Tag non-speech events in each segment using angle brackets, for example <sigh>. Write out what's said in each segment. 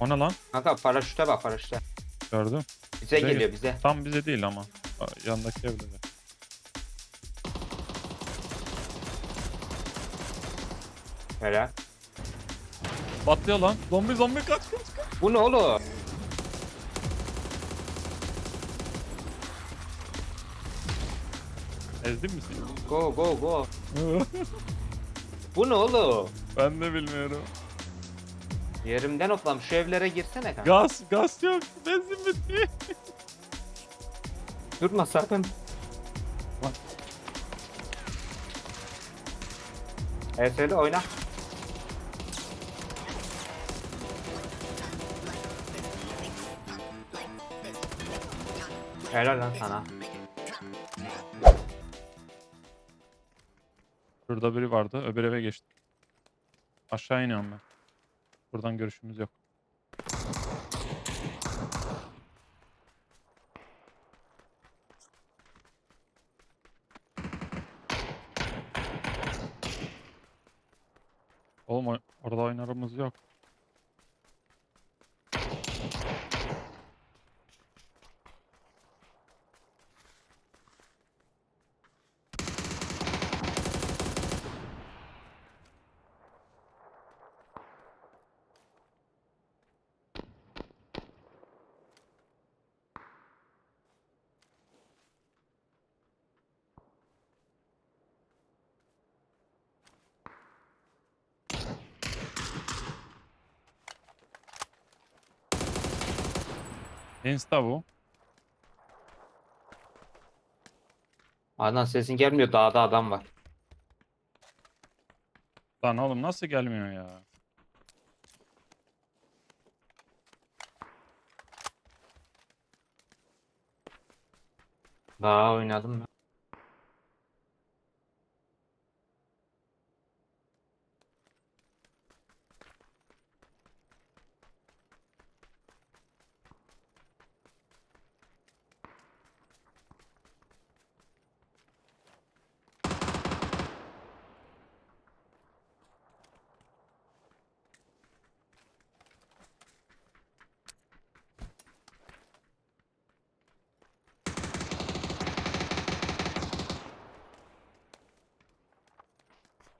O ne lan? Kanka paraşüte bak paraşüte. Gördüm. Bize Bize geliyor bize. Tam bize değil ama. Yandaki evde de. Helal. Patlıyor lan. Zombi zombi kaç kaç. Bu ne oğlum? Ezdin mi seni? Go go go. <laughs> Bu ne oğlum? ben de bilmiyorum. Yerimden hoplam. Şu evlere girsene kanka. Gaz gaz yok. Benzin bitti. <laughs> Durma sakın. Söyle oyna. Helal lan sana. Şurada biri vardı. Öbür eve geçti. Aşağı iniyorum ben. Buradan görüşümüz yok. Oğlum oy- orada oynarımız yok. Insta bu. Adnan sesin gelmiyor. Dağda adam var. Lan oğlum nasıl gelmiyor ya? Daha oynadım mı?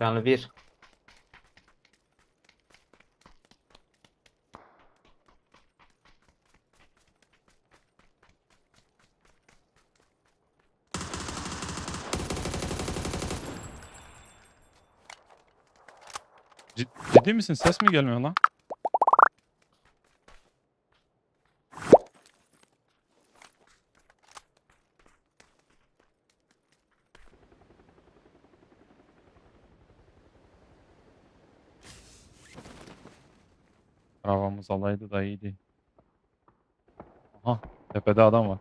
Canlı bir. Cid- ciddi misin? Ses mi gelmiyor lan? Arabamız alaydı da iyiydi. Aha tepede adam var.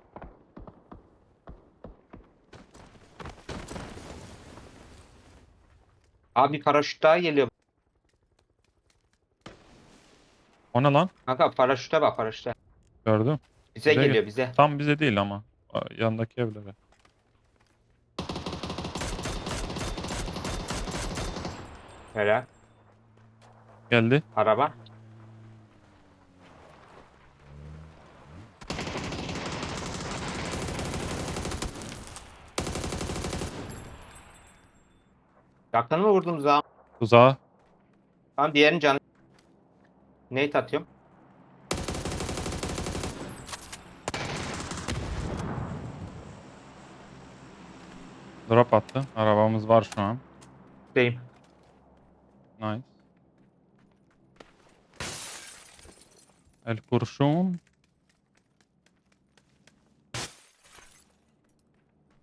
Abi paraşüt daha geliyor. O ne lan? Kanka paraşüte bak paraşüte. Gördüm. Bize Bize geliyor bize. Tam bize değil ama. Yandaki evlere. Helal. Geldi. Araba. Yakın mı vurdum zaman? Tuzağa. Tamam diğerini canı. Nate atıyorum. Drop attı. Arabamız var şu an. Deyim. Nice. El kurşun.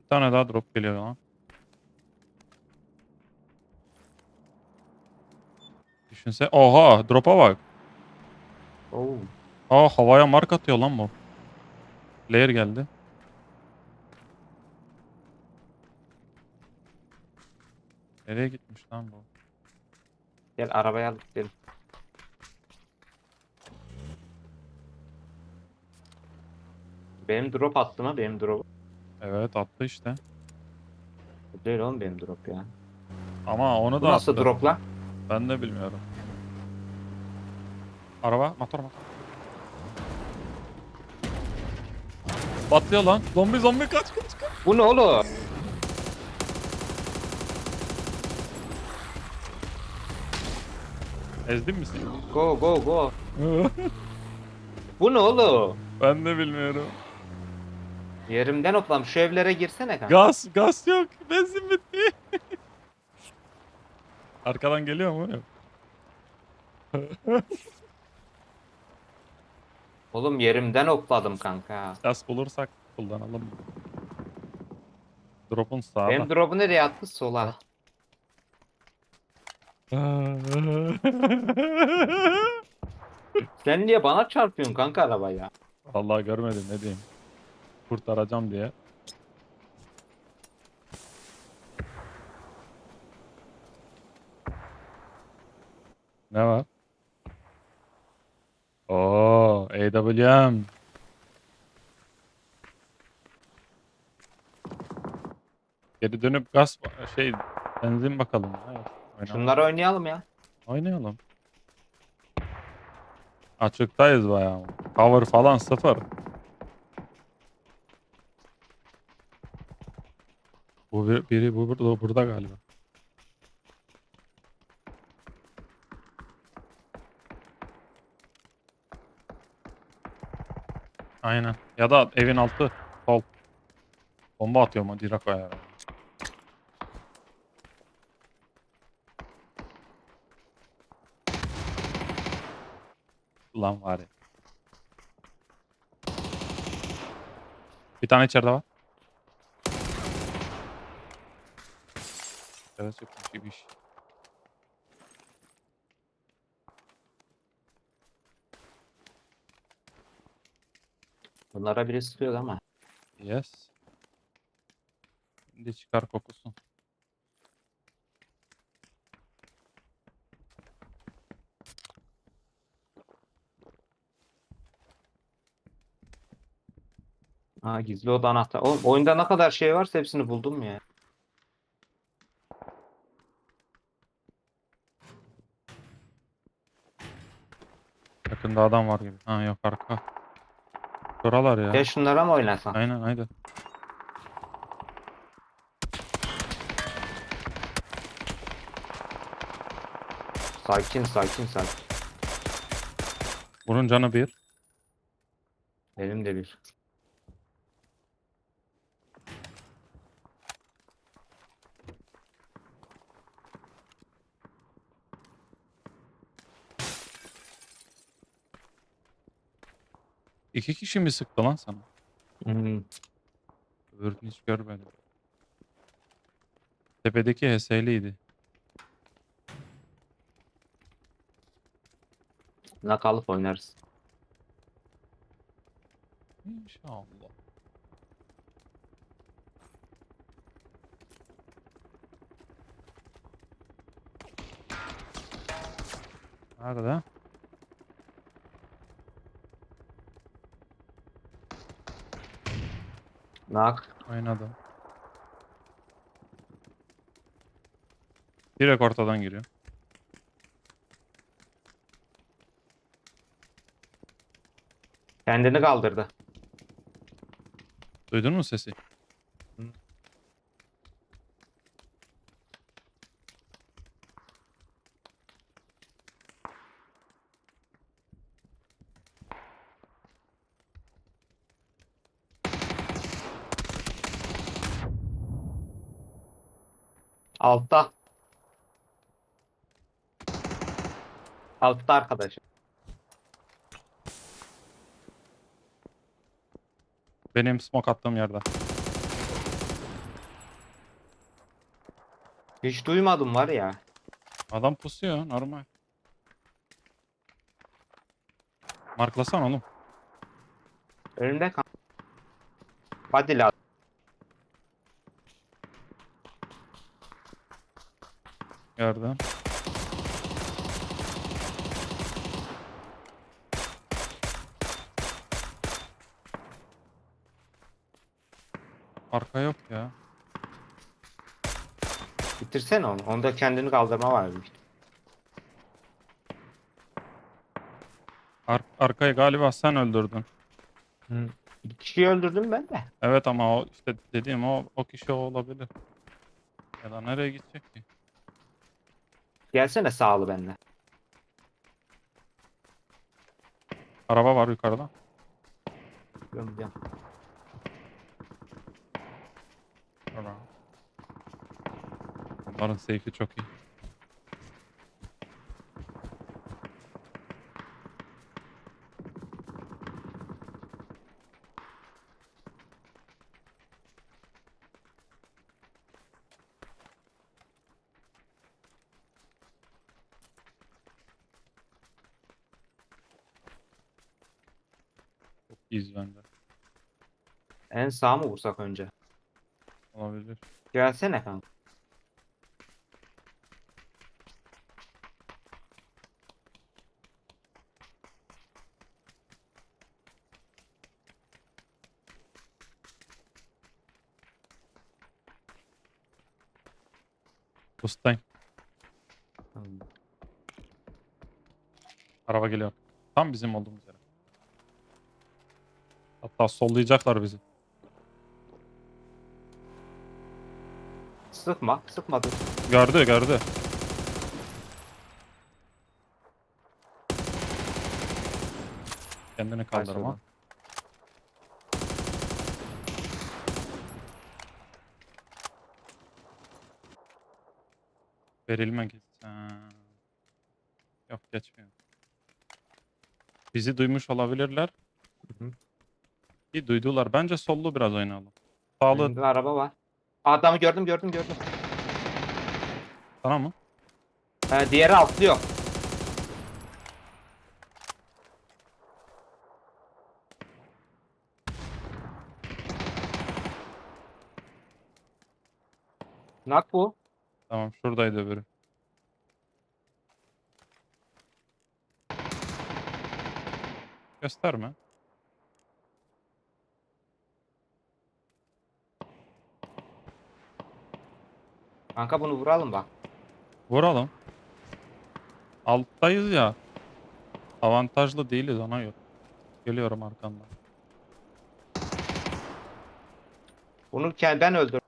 Bir tane daha drop geliyor lan. Düşünse. Oha drop'a bak. Oo. Aa havaya mark atıyor lan bu. Player geldi. Nereye gitmiş lan bu? Gel arabaya alıp gidelim. Benim drop attı mı? Benim drop. Evet attı işte. Değil oğlum benim drop ya. Ama onu Bu da nasıl attı. drop lan? Ben de bilmiyorum. Araba, motor motor. Patlıyor lan. Zombi zombi kaç kaç kaç. Bu ne oğlum? Ezdin mi seni? Go go go. Bu ne oğlum? Ben de bilmiyorum. Yerimden hoplam şu evlere girsene kanka. Gaz, gaz yok. Benzin bitti. Arkadan geliyor mu? Oğlum yerimden okladım kanka. Gaz bulursak kullanalım. Drop'un sağda. Benim drop'u nereye attı? Sola. <laughs> Sen niye bana çarpıyorsun kanka arabaya? Vallahi görmedim ne diyeyim. Kurtaracağım diye. Ne var? Oo, AWM. Geri dönüp gaz şey benzin bakalım. Oynayalım. Şunları oynayalım ya. Oynayalım. Açıktayız bayağı. Cover falan sıfır. Bu bir, biri bu burada, burada galiba. Aynen. Ya da evin altı sol. Bomba atıyor mu? Direkt ayar. Ulan var ya. Bir tane içeride var. Evet çıkmış gibi iş. Bunlara biri sıkıyor ama. Yes. Şimdi çıkar kokusu. Ha gizli oda anahtar. Oğlum oyunda ne kadar şey varsa hepsini buldum ya. Yakında adam var gibi. Ha yok arka. Şuralar ya. Ya şunlara mı oynasan? Aynen aynen. Sakin sakin sakin. Bunun canı bir. Benim de bir. İki kişi mi sıktı lan sana? Hmm. Öbürünü hiç görmedim. Tepedeki HS'liydi. Nakalıp oynarız. İnşallah. Nerede? Nak. Oynadım. Direkt ortadan giriyor. Kendini kaldırdı. Duydun mu sesi? Altta. Altta arkadaşım. Benim smoke attığım yerde. Hiç duymadım var ya. Adam pusuyor normal. Marklasan oğlum. Önümde kal. Hadi la. Gördüm. Arka yok ya. Bitirsene onu. Onda kendini kaldırma var. bir. Ar arkayı galiba sen öldürdün. Hı. Bir kişiyi öldürdüm ben de. Evet ama o işte dediğim o o kişi o olabilir. Ya da nereye gidecek ki? Gelsene sağlı benimle. Araba var yukarıda. Gömeceğim. Araba. Onların safe'i çok iyi. İyiyiz bence. En sağ mı vursak önce? Olabilir. Gelsene kanka. Ustayım. Araba geliyor. Tam bizim olduğumuz. Hatta sollayacaklar bizi. Sıkma, sıkma dur. Gördü gördü. Kendini kaldırma. Verilme gitsen. Yok geçmiyor. Bizi duymuş olabilirler. Hı hı. İyi duydular. Bence sollu biraz oynayalım. Sağlı Önümde araba var. Adamı gördüm, gördüm, gördüm. sana mı? Ha, diğeri atlıyor. Nak bu. Tamam şuradaydı öbürü. Gösterme. Kanka bunu vuralım bak. Vuralım. Alttayız ya. Avantajlı değiliz ona göre. Geliyorum arkandan. Bunu ke- ben öldürdüm.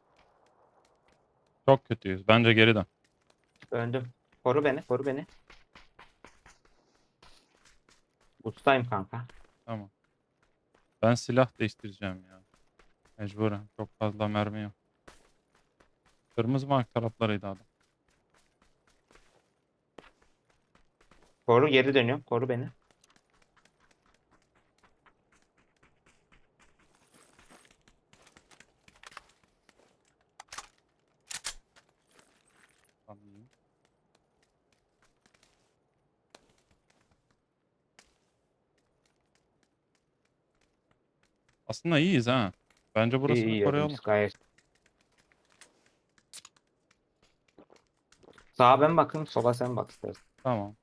Çok kötüyüz. Bence geri dön. Öldüm. Koru beni, koru beni. Ustayım kanka. Tamam. Ben silah değiştireceğim ya. Mecburen. Çok fazla mermi yok. Kırmızı mark taraflarıydı adam. Koru geri dönüyorum. Koru beni. Aslında iyiyiz ha. Bence burasını İyi, iyi koruyalım. gayet. Sağa ben bakayım, sola sen bak istersen. Tamam.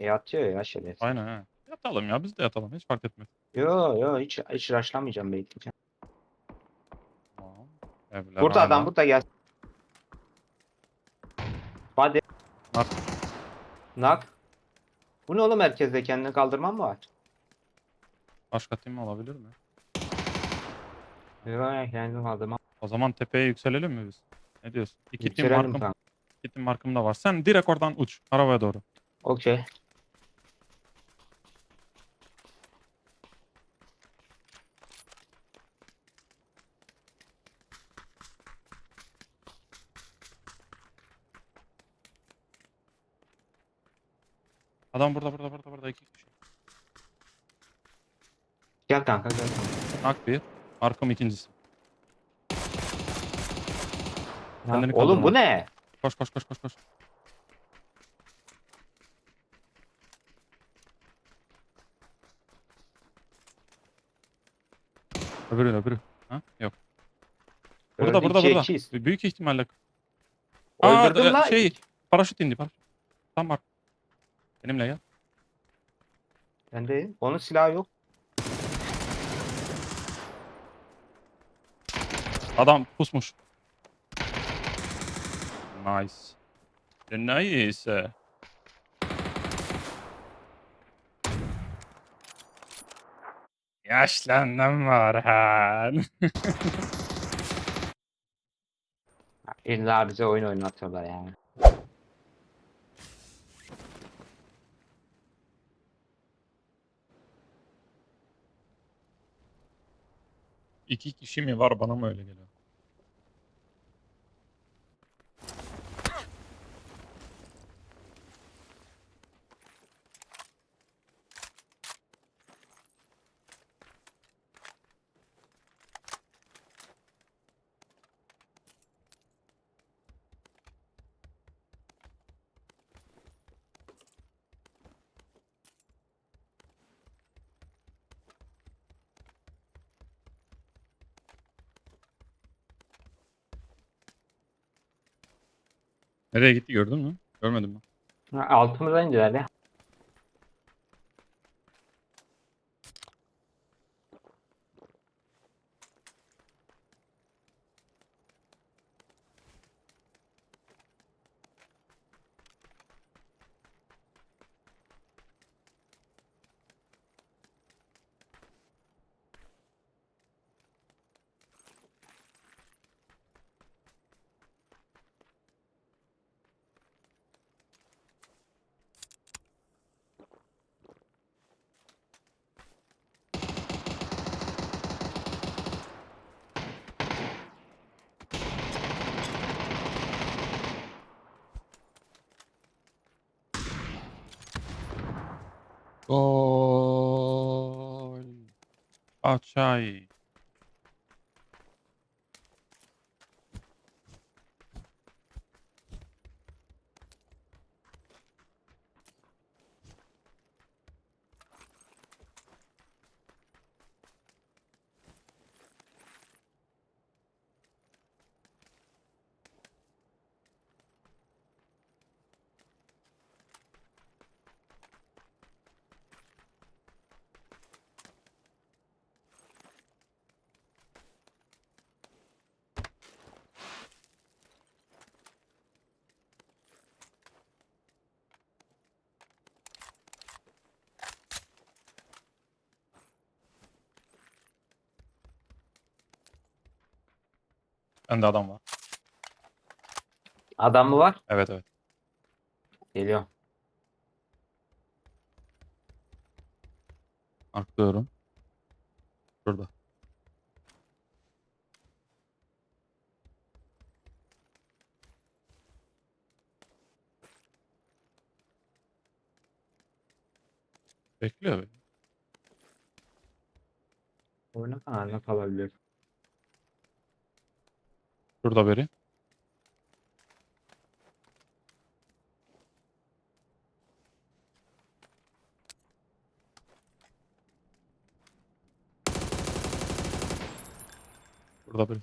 E atıyor ya şerefsiz. Aynen ha. Yatalım ya biz de yatalım. Hiç fark etmez. Yo yo hiç hiç rushlamayacağım belki. Tamam. Evler Burada adam hala. burada gel. Hadi. Nak. Nak. Bu ne oğlum herkeste kendini kaldırman mı var? Başka tim olabilir mi? Yo kendini kaldırman. O zaman tepeye yükselelim mi biz? Ne diyorsun? İki tim Yükselelim markım, kanka. iki tim markım da var. Sen direkt oradan uç. Arabaya doğru. Okey. Adam burada burada burada burada iki kişi. Gel kanka gel. Nak bir. Markım ikincisi. Kendini Oğlum kaldırma. bu ne? Koş koş koş koş koş. Öbürü öbürü. Ha? Yok. Burada Öldü, burada ikiye burada. ikiyiz. Büyük ihtimalle. Aa, Öldürdüm da- lan. Şey paraşüt indi paraşüt. Tam var. Benimle gel. Bende onun silahı yok. Adam pusmuş. Nice. Nice. Yaşlandım Orhan. İlla bize oyun oynatıyorlar yani. İki kişi mi var bana mı öyle geliyor? Nereye gitti gördün mü? Görmedim mi? Ha, Altımıza indiler ya. Açay. Bende adam var. Adam mı var? Evet evet. Geliyor. Arklıyorum. Şurada. Bekliyor beni. Oyuna kanalına kalabilir. Şurada biri. Burada biri.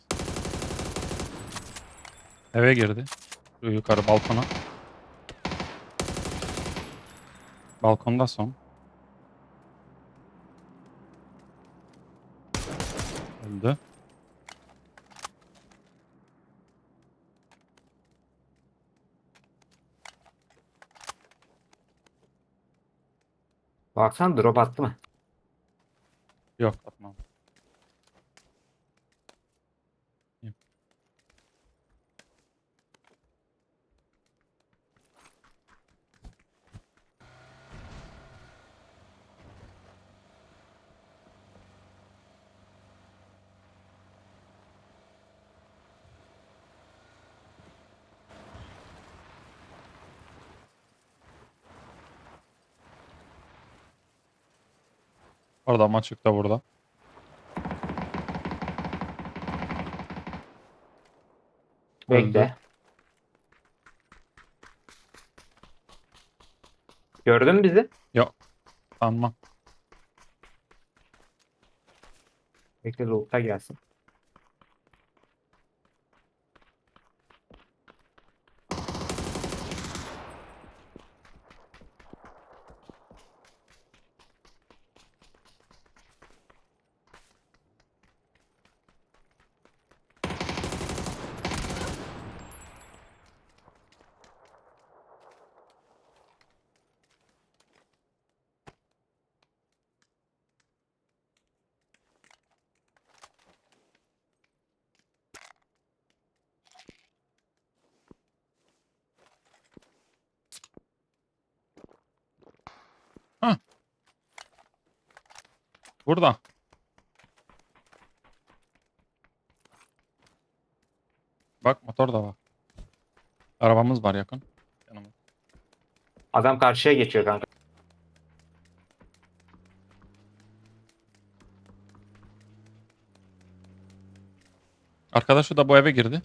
Eve girdi. Şu yukarı balkona. Balkonda son. Öldü. Baksana drop attı mı? Yok atmam. Orada açıkta burada. Öldü. Bekle. Gördün mü bizi? Sanmam. Bekle loot'a gelsin. Burada. Bak motor da var. Arabamız var yakın. Yanımız. Adam karşıya geçiyor kanka. Arkadaşı da bu eve girdi.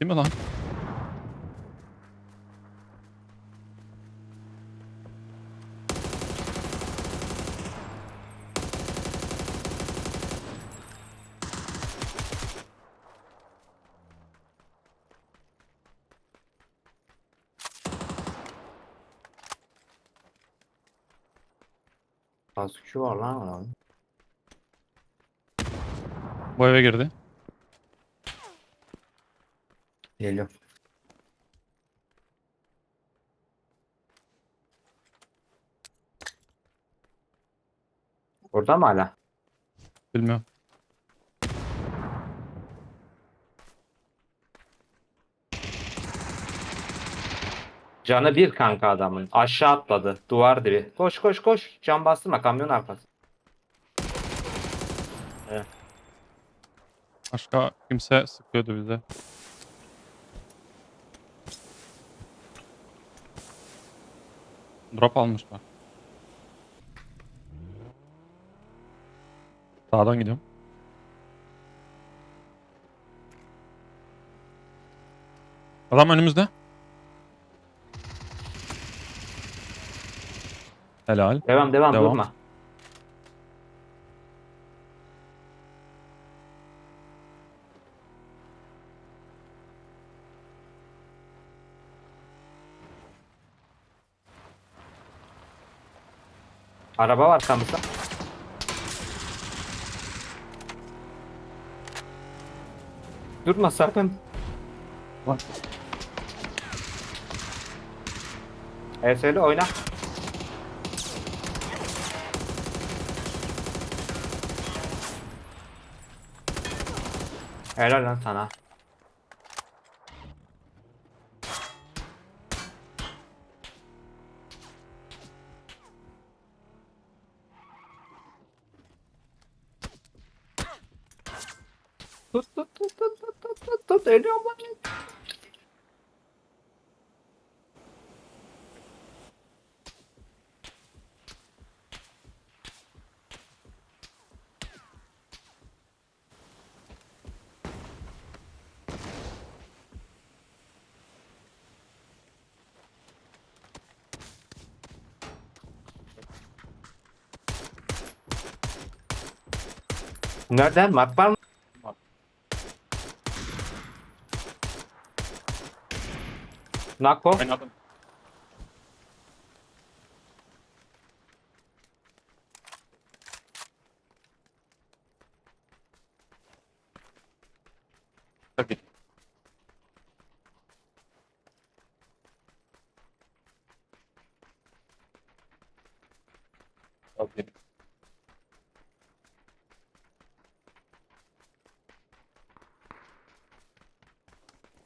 Değil mi lan? Kaskçı var lan adam. Bu eve girdi. Geliyor. Orada mı hala? Bilmiyorum. Canı bir kanka adamın. Aşağı atladı. Duvar dibi. Koş koş koş. Can bastırma kamyon arkası. Başka kimse sıkıyordu bize. Drop almışlar. Sağdan gidiyorum. Adam önümüzde. Helal. Devam devam, Devam. durma. Araba var kamısa. Durma sakın. Bak. Evet söyle oyna. Helal lan sana. Mat var mı? Nako. Oynadım. Tabii. Tabii.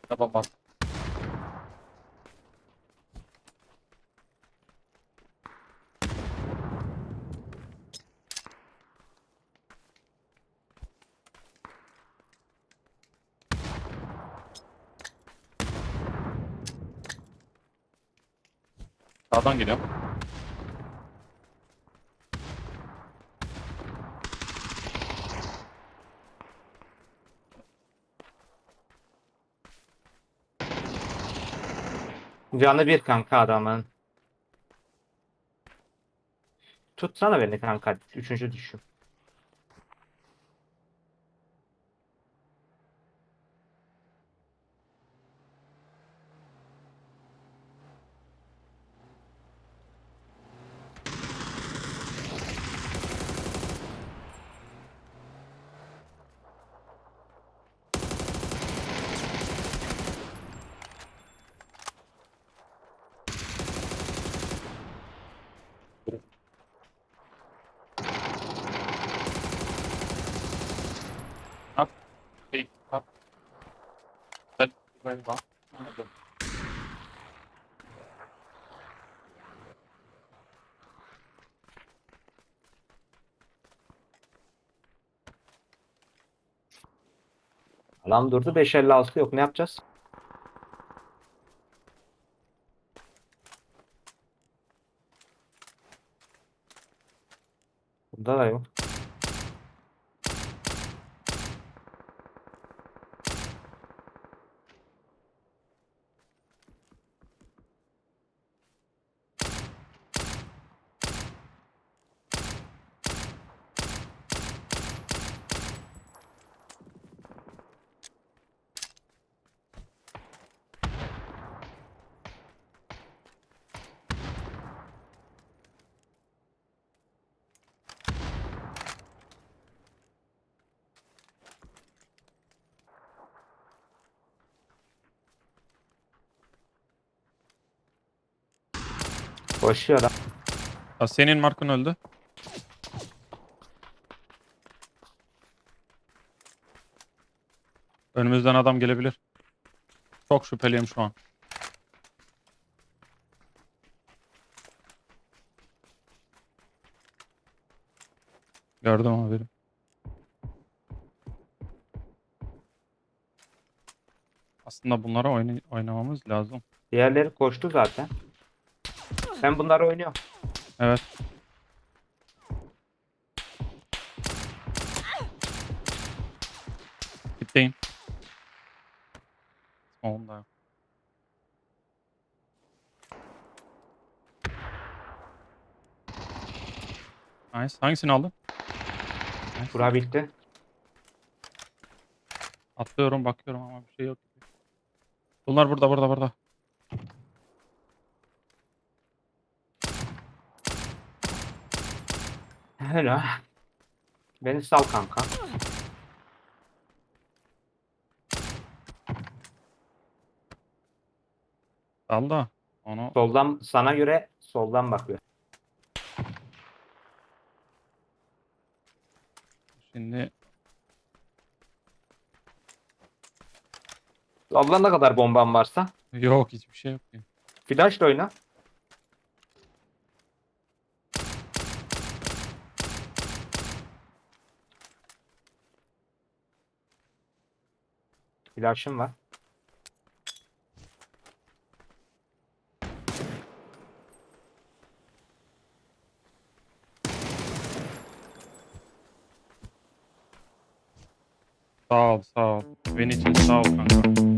Tamam. Sağdan geliyorum. Canı bir kanka adamın. Tutsana beni kanka. Üçüncü düşüm. Bak. Anladım. Alan durdu 556 yok ne yapacağız? Bunda da yok. Koşuyor lan. Ha, senin markın öldü. Önümüzden adam gelebilir. Çok şüpheliyim şu an. Gördüm haberi. Aslında bunlara oynay- oynamamız lazım. Diğerleri koştu zaten. Ben bunları oynuyorum. Evet. Gitmeyin. Oğlum da yok. Nice. Hangisini aldın? Nice. Bura bitti. Atlıyorum bakıyorum ama bir şey yok. Bunlar burada burada burada. Helal. Beni sal kanka. Al da onu Soldan sana göre soldan bakıyor. şimdi Soldan ne kadar bomban varsa. yok hiçbir şey yok. ki. Flashla oyna. Flash'ım var. Sağ ol sağ ol. Benim için sağ ol kanka.